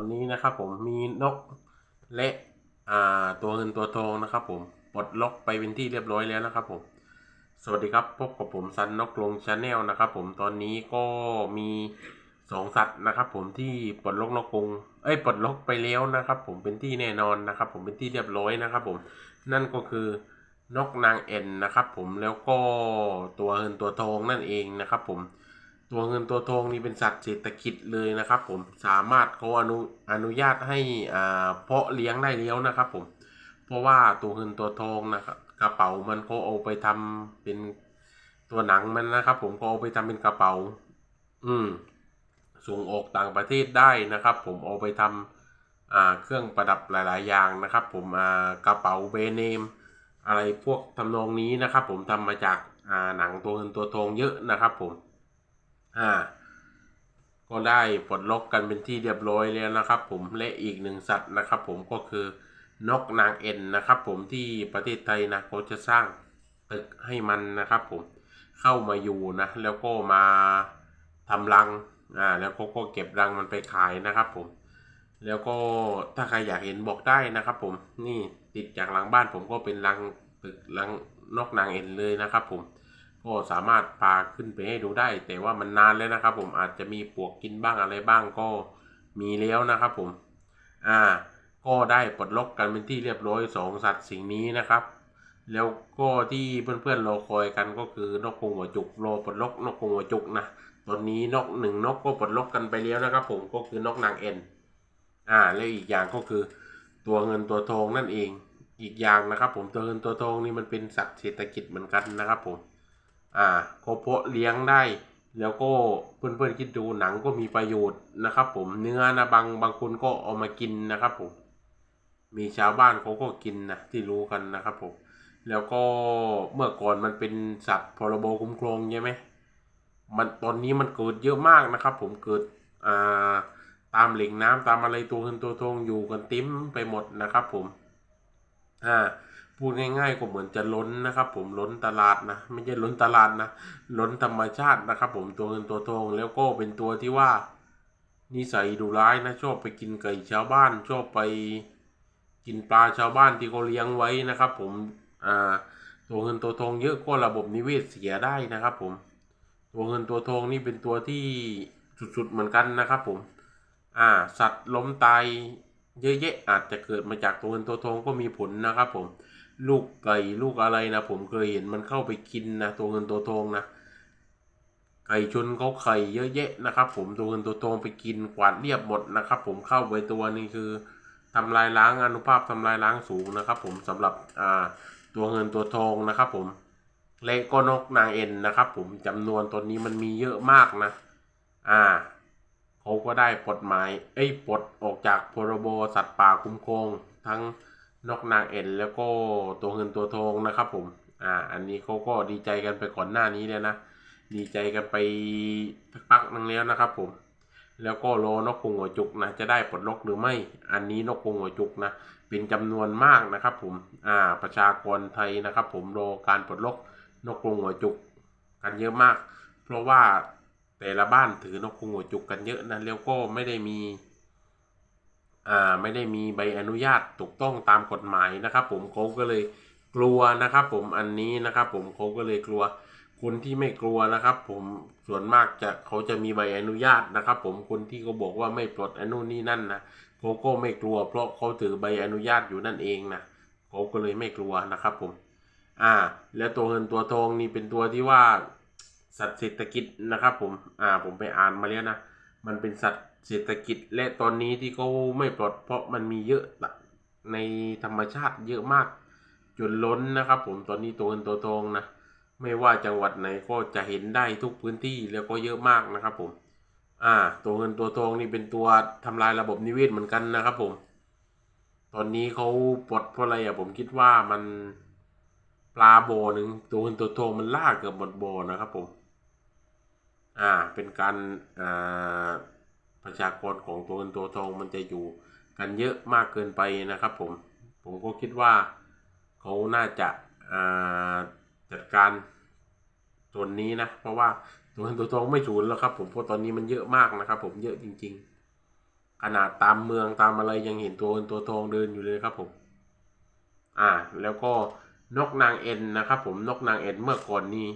ตอนนี้นะครับผมมีนกและอ่าตัวเงินตัวทองนะครับผมปลดล็อกไปเป็นที่เรียบร้อยแล้วนะครับผมสวัสดีครับพบกับผมซันนกลงชาแนลนะครับผมตอนนี้ก็มีสองสัตว์นะครับผมที่ปลดล็อกนกกรงเอ้ยปลดล็อกไปแล้วนะครับผมเป็นที่แน่นอนนะครับผมเป็นที่เรียบร้อยนะครับผมนั่นก็คือนกนางเอ็นนะครับผมแล้วก็ตัวเงินตัวทองนั่นเองนะครับผม ตัวเงินตัวทองนี่เป็นสัตว์เศรษฐกิจเลยนะครับ ผมสามารถเขาอนุอนุญาตให้อ่าเพาะเลี้ยงได้แล้วนะครับ ผม เพราะว่าตัวเงินตัวทองนะครับกระเป๋ามันเขาเอาไปทำเป็นตัวหนังมันนะครับ ผมก็เอาไปทำเป็นกระเป๋า อืม ส่งออกต่างประเทศได้นะครับ ผมเอาไปทำอ่าเครื่องประดับหลาย ๆ อย่างนะครับ ผมอ่ากระเป๋าเบรนด์เนม อะไรพวกทำนองนี้นะครับ ผมทำมาจากอ่าหนังตัวเงินตัวทองเยอะนะครับ ผม อ่าก็ได้ปลดล็อกกันเป็นที่เรียบร้อยแล้วนะครับ ผมและอีกหนึ่งสัตว์นะครับ ผมก็คือนกนางเอ็นนะครับ ผมที่ประเทศไทยนะเขาจะสร้างตึกให้มันนะครับ ผมเข้ามาอยู่นะแล้วก็มาทำรังอ่าแล้วเขาก็เก็บรังมันไปขายนะครับ ผม แล้วก็ถ้าใครอยากเห็นบอกได้นะครับ ผมนี่ติดจากหลังบ้านผมก็เป็นรังตึกรังนกนางเอ็นเลยนะครับ ผม ก็สามารถพาขึ้นไปให้ดูได้ แต่ว่ามันนานแล้วนะครับ ผมอาจจะมีปวกกินบ้างอะไรบ้างก็มีแล้วนะครับ ผม อ่า ก็ได้ปลดล็อกกันเป็นที่เรียบร้อยสองสัตว์สิ่งนี้นะครับ แล้วก็ที่เพื่อนๆรอคอยกันก็คือนกกรงหัวจุกรอปลดล็อกนกกรงหัวจุกนะตอนนี้นกหนึ่งนกก็ปลดล็อกกันไปแล้วนะครับ ผมก็คือนกนางเอ็นอ่าแล้วอีกอย่างก็คือตัวเงินตัวทองนั่นเองอีกอย่างนะครับ ผมตัวเงินตัวทองนี่มันเป็นสัตว์เศรษฐกิจเหมือนกันนะครับ ผม อ่าก็เพาะเลี้ยงได้ แล้วก็เพื่อนๆคิดดูหนังก็มีประโยชน์นะครับ ผมเนื้อนะบางบางคนก็เอามากินนะครับผมมีชาวบ้านเขาก็กินนะที่รู้กันนะครับผมแล้วก็เมื่อก่อนมันเป็นสัตว์พรบคุ้มครองใช่ไหมมันตอนนี้มันเกิดเยอะมากนะครับ ผมเกิดอ่าตามเหล่งน้ำตามอะไรตัวเงินตัวทองอยู่กันเต็มไปหมดนะครับ ผมอ่า พูดง่ายๆก็เหมือนจะล้นนะครับ ผมล้นตลาดนะไม่ใช่ล้นตลาดนะล้นธรรมชาตินะครับ ผมตัวเงินตัวทองแล้วก็เป็นตัวที่ว่านิสัยดุร้ายนะชอบไปกินไก่ชาวบ้านชอบไปกินปลาชาวบ้านที่เขาเลี้ยงไว้นะครับ ผมอ่าตัวเงินตัวทองเยอะก็ระบบนิเวศเสียได้นะครับ ผม ตัวเงินตัวทองนี่เป็นตัวที่สุดๆเหมือนกันนะครับ ผม อ่า สัตว์ล้มตายเยอะแยะอาจจะเกิดมาจากตัวเงินตัวทองก็มีผลนะครับ ผม ลูกไก่ลูกอะไรนะผมเคยเห็นมันเข้าไปกินนะตัวเงินตัวทองนะไก่ชนเขาไข่เยอะแยะนะครับ ผมตัวเงินตัวทองไปกินกวาดเรียบหมดนะครับ ผมเข้าไปตัวนี้คือทำลายล้างอนุภาพทำลายล้างสูงนะครับ ผมสำหรับอ่าตัวเงินตัวทองนะครับผมและก็นกนางเอ็นนะครับ ผมจำนวนตัวนี้มันมีเยอะมากนะ อ่าเขาก็ได้ปลดหมายเอ้ยปลดออกจากพรบสัตว์ป่าคุ้มครองทั้ง นกนางเอ็นแล้วก็ตัวเงินตัวทองนะครับผมอ่าอันนี้เขาก็ดีใจกันไปก่อนหน้านี้แล้วนะดีใจกันไปสักพักนึงแล้วนะครับผมแล้วก็รอนกกรงหัวจุกนะจะได้ปลดล็อกหรือไม่ อันนี้นกกรงหัวจุกนะเป็นจำนวนมากนะครับผมอ่าประชากรไทยนะครับ ผมรอการปลดล็อกนกกรงหัวจุกกันเยอะมาก เพราะว่าแต่ละบ้านถือนกกรงหัวจุกกันเยอะนะแล้วก็ไม่ได้มี ไม่ได้มีใบอนุญาตถูกต้องตามกฎหมายนะครับ ผมเขาก็เลยกลัวนะครับ ผมอันนี้นะครับ ผมเขาก็เลยกลัว คนที่ไม่กลัวนะครับ ผมส่วนมากจะเขาจะมีใบอนุญาตนะครับ ผมคนที่เขาบอกว่าไม่ปลดอนุนี่นั่นนะเขาก็ไม่กลัว เพราะเขาถือใบอนุญาตอยู่นั่นเองนะเขาก็เลยไม่กลัวนะครับ ผม อ่า แล้วตัวเงินตัวทองนี่เป็นตัวที่ว่าสัตว์เศรษฐกิจนะครับ ผม อ่า ผมไปอ่านมาแล้วนะ มันเป็นสัตว์ เศรษฐกิจและตอนนี้ที่เขาไม่ปลดเพราะมันมีเยอะในธรรมชาติเยอะมากจนล้นนะครับผมตอนนี้ตัวเงินตัวทองนะไม่ว่าจังหวัดไหนก็จะเห็นได้ทุกพื้นที่แล้วก็เยอะมากนะครับผม อ่า ตัวเงินตัวทองนี่เป็นตัวทำลายระบบนิเวศเหมือนกันนะครับผม ตอนนี้เขาปลดเพราะอะไรอะผมคิดว่ามันปลาโบหนึ่งตัวเงินตัวทองมันล่าเกือบหมดโบนะครับผม อ่า เป็นการอ่า ประชากรของตัวเงินตัวทองมันจะอยู่กันเยอะมากเกินไปนะครับผม ผมก็คิดว่าเขาน่าจะาจัดการส่วนนี้นะ เพราะว่าตัวเงินตัวทองไม่สูญแล้วครับ ผมเพราะตอนนี้มันเยอะมากนะครับ ผมเยอะจริงขนาดตามเมืองตามอะไรยังเห็นตัวเงินตัวทองเดินอยู่เลยครับผม อ่า แล้วก็นกนางเอ็นนะครับผมนกนางเอ็นเมื่อก่อนนี้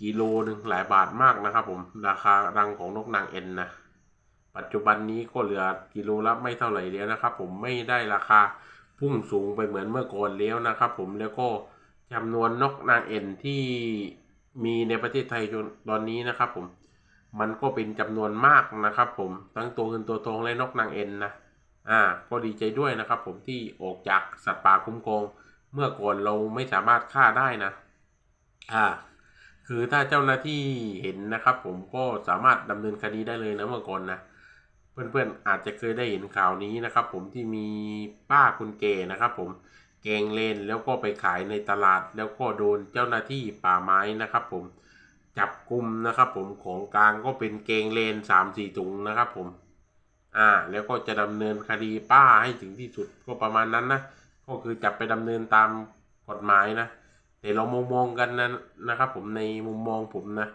กิโลหนึ่งหลายบาทมากนะครับผมราคารังของนกนางเอ็นนะ ปัจจุบันนี้ก็เหลือกิโลละไม่เท่าไหร่แล้วนะครับ ผมไม่ได้ราคาพุ่งสูงไปเหมือนเมื่อก่อนแล้วนะครับ ผมแล้วก็จำนวนนกนางเอ็นที่มีในประเทศไทยจนตอนนี้นะครับ ผมมันก็เป็นจำนวนมากนะครับ ผมทั้งตัวเงินตัวทองและนกนางเอ็นนะอ่าก็ดีใจด้วยนะครับ ผมที่ออกจากสัตว์ป่าคุ้มครองเมื่อก่อนเราไม่สามารถฆ่าได้นะอ่าคือถ้าเจ้าหน้าที่เห็นนะครับ ผมก็สามารถดำเนินคดีได้เลยนะเมื่อก่อนนะ เพื่อนๆอาจจะเคยได้เห็นข่าวนี้นะครับ ผมที่มีป้าคุณเกนะครับผมแกงเลนแล้วก็ไปขายในตลาด แล้วก็โดนเจ้าหน้าที่ป่าไม้นะครับผมจับกลุ่มนะครับผมของกลางก็เป็นเกงเลนสามสี่ถุงนะครับผมอ่าแล้วก็จะดำเนินคดีป้าให้ถึงที่สุดก็ประมาณนั้นนะก็คือจับไปดำเนินตามกฎหมายนะแต่เรามองมองกันนะนะครับ ผมในมุมมองผมนะ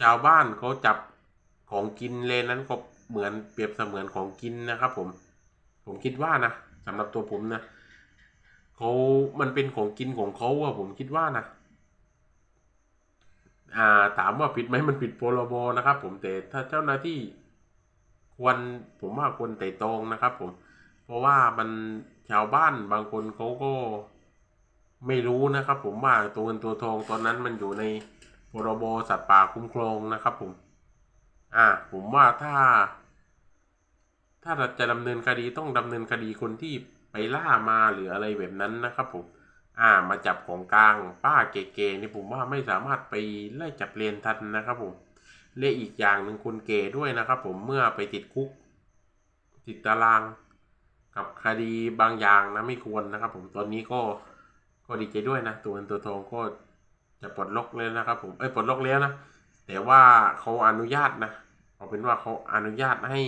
ชาวบ้านเขาจับของกินเลนนั้นก็ เหมือนเปรียบเสมือนของกินนะครับ ผม ผมคิดว่านะสำหรับตัวผมนะเขามันเป็นของกินของเขาอะผมคิดว่านะอ่า ถามว่าผิดไหมมันผิดพรบนะครับ ผมแต่ถ้าเจ้าหน้าที่ควรผมว่าควรไต่ตรองนะครับ ผม เพราะว่ามันชาวบ้านบางคนเขาก็ไม่รู้นะครับ ผมว่าตัวเงินตัวทองตอนนั้นมันอยู่ในพรบสัตว์ป่าคุ้มครองนะครับ ผม อ่า ผมว่าถ้า ถ้าเราจะดำเนินคดีต้องดำเนินคดีคนที่ไปล่ามาหรืออะไรแบบนั้นนะครับผม อ่ามาจับของกลางป้าเก๋ๆนี่ผมว่าไม่สามารถไปไล่จับเรียนทันนะครับผมและอีกอย่างหนึ่งคุณเก๋ด้วยนะครับ ผมเมื่อไปติดคุก ติดตาราง กับคดีบางอย่างนะไม่ควรนะครับ ผมตอนนี้ก็ก็ดีใจด้วยนะตัวเงินตัวทองก็จะปลดล็อกเลยนะครับ ผมเอ้ยปลดล็อกแล้วนะแต่ว่าเขาอนุญาตนะเอาเป็นว่าเขาอนุญาตให้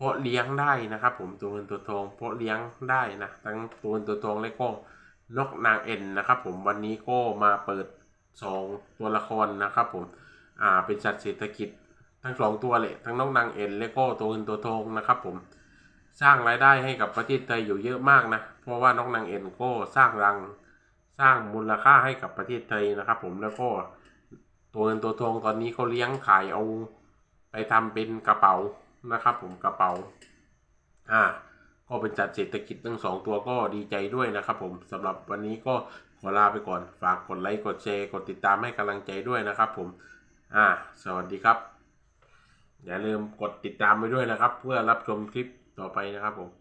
เพาะเลี้ยงได้นะครับ ผมตัวเงินตัวทองเพาะเลี้ยงได้นะทั้งตัวเงินตัวทองและก็นกนางเอ็นนะครับ ผมวันนี้ก็มาเปิดสองตัวละครนะครับ ผมอ่าเป็นสัตว์เศรษฐกิจทั้งสองตัวเลยทั้งนกนางเอ็นและก็ตัวเงินตัวทองนะครับ ผมสร้างรายได้ให้กับประเทศไทยอยู่เยอะมากนะเพราะว่านกนางเอ็นก็สร้างรังสร้างมูลค่าให้กับประเทศไทยนะครับ ผมแล้วก็ตัวเงินตัวทองตอนนี้เขาเลี้ยงขายเอาไปทำเป็นกระเป๋า นะครับผมกระเป๋าอ่าก็เป็นจัดเศรษฐกิจทั้งสองตัวก็ดีใจด้วยนะครับผมสำหรับวันนี้ก็ขอลาไปก่อน ฝากกดไลค์กดแชร์กดติดตามให้กำลังใจด้วยนะครับผมอ่าสวัสดีครับ อย่าลืมกดติดตามไปด้วยนะครับ เพื่อรับชมคลิปต่อไปนะครับผม